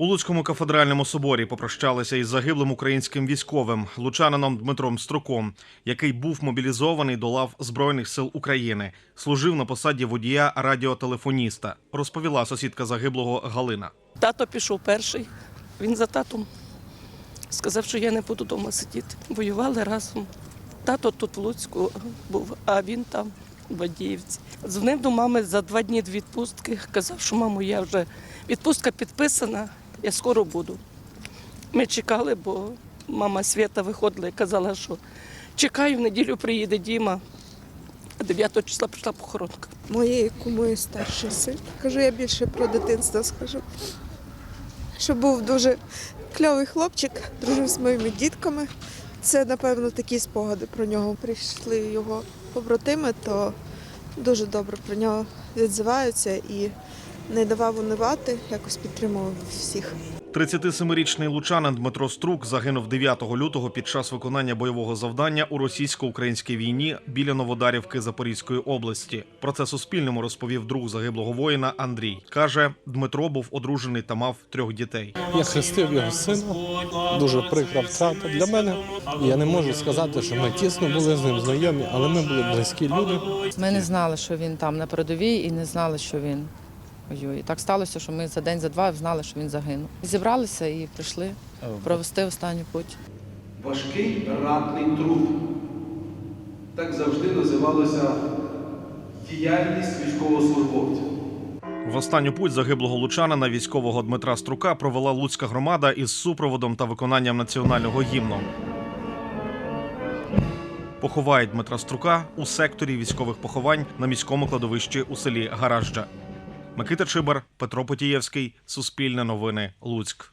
У Луцькому кафедральному соборі попрощалися із загиблим українським військовим лучанином Дмитром Струком, який був мобілізований до лав Збройних сил України, служив на посаді водія радіотелефоніста, розповіла сусідка загиблого Галина. Тато пішов перший, він за татом сказав, що я не буду вдома сидіти. Воювали разом. Тато тут в Луцьку був, а він там, у Бадіївці. Дзвонив до мами за два дні відпустки. Казав, що мамо, я вже відпустка підписана, я скоро буду. Ми чекали, бо мама Свята виходила і казала, що чекаю, в неділю приїде Діма. А 9 числа прийшла похоронка. моєї кумої старший син. Кажу, я більше про дитинство скажу. Що був дуже кльовий хлопчик, дружив з моїми дітками. Це, напевно, такі спогади про нього. Прийшли його побратими, то дуже добре про нього відзиваються і не давав унивати, якось підтримував всіх. 37-річний лучанин Дмитро Струк загинув 9 лютого під час виконання бойового завдання у російсько-українській війні біля Новодарівки Запорізької області. Про це Суспільному розповів друг загиблого воїна Андрій. каже, Дмитро був одружений та мав трьох дітей. Я хрестив його сина, дуже прикра втрата для мене. Я не можу сказати, що ми тісно були з ним знайомі, але ми були близькі люди. Ми не знали, що він там на передовій, і не знали, що він воює. Так сталося, що ми за день, за два знали, що він загинув. Зібралися і прийшли провести останню путь. Важкий ратний труд. Так завжди називалася діяльність військовослужбовця. В останню путь загиблого лучанина військового Дмитра Струка провела Луцька громада із супроводом та виконанням національного гімну. Поховають Дмитра Струка у секторі військових поховань на міському кладовищі у селі Гаражджа. Микита Чибар, Петро Потієвський, Суспільне новини, Луцьк.